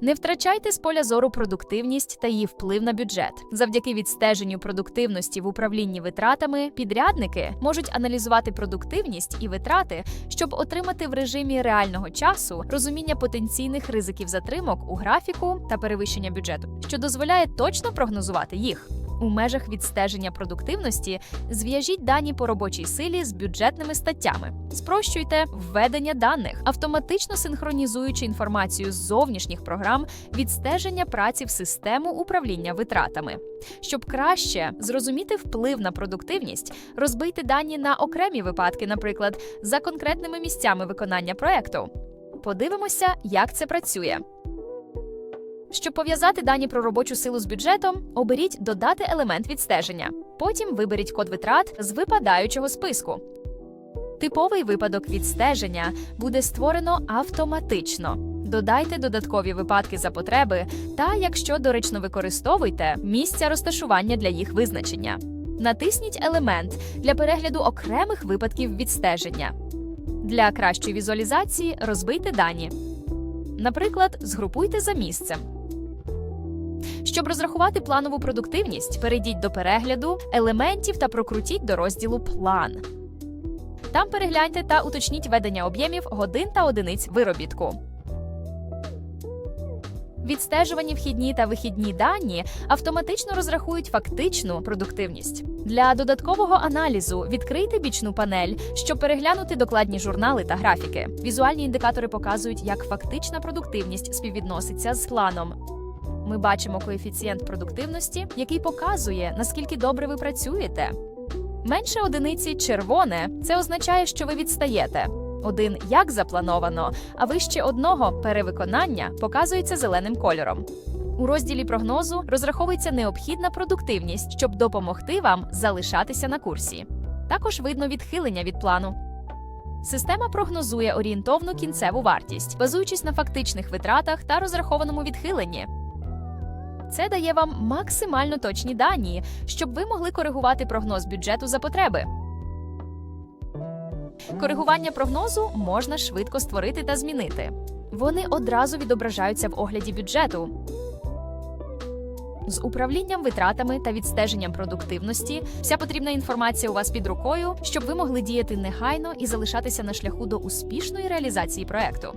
Не втрачайте з поля зору продуктивність та її вплив на бюджет. Завдяки відстеженню продуктивності в управлінні витратами підрядники можуть аналізувати продуктивність і витрати, щоб отримати в режимі реального часу розуміння потенційних ризиків затримок у графіку та перевищення бюджету, що дозволяє точно прогнозувати їх. У межах відстеження продуктивності зв'яжіть дані по робочій силі з бюджетними статтями, спрощуйте введення даних, автоматично синхронізуючи інформацію з зовнішніх програм відстеження праці в систему управління витратами. Щоб краще зрозуміти вплив на продуктивність, розбийте дані на окремі випадки, наприклад, за конкретними місцями виконання проекту. Подивимося, як це працює. Щоб пов'язати дані про робочу силу з бюджетом, оберіть додати елемент відстеження. Потім виберіть код витрат з випадаючого списку. Типовий випадок відстеження буде створено автоматично. Додайте додаткові випадки за потреби, та якщо доречно використовуйте місця розташування для їх визначення. Натисніть елемент для перегляду окремих випадків відстеження. Для кращої візуалізації розбийте дані. Наприклад, згрупуйте за місцем. Щоб розрахувати планову продуктивність, перейдіть до перегляду елементів та прокрутіть до розділу План. Там перегляньте та уточніть ведення об'ємів годин та одиниць виробітку. Відстежувані вхідні та вихідні дані автоматично розрахують фактичну продуктивність. Для додаткового аналізу відкрийте бічну панель, щоб переглянути докладні журнали та графіки. Візуальні індикатори показують, як фактична продуктивність співвідноситься з планом. Ми бачимо коефіцієнт продуктивності, який показує, наскільки добре ви працюєте. Менше одиниці червоне це означає, що ви відстаєте. Один як заплановано, а вище одного перевиконання показується зеленим кольором. У розділі прогнозу розраховується необхідна продуктивність, щоб допомогти вам залишатися на курсі. Також видно відхилення від плану. Система прогнозує орієнтовну кінцеву вартість, базуючись на фактичних витратах та розрахованому відхиленні. Це дає вам максимально точні дані, щоб ви могли коригувати прогноз бюджету за потреби. Коригування прогнозу можна швидко створити та змінити. Вони одразу відображаються в огляді бюджету. З управлінням витратами та відстеженням продуктивності вся потрібна інформація у вас під рукою, щоб ви могли діяти негайно і залишатися на шляху до успішної реалізації проекту.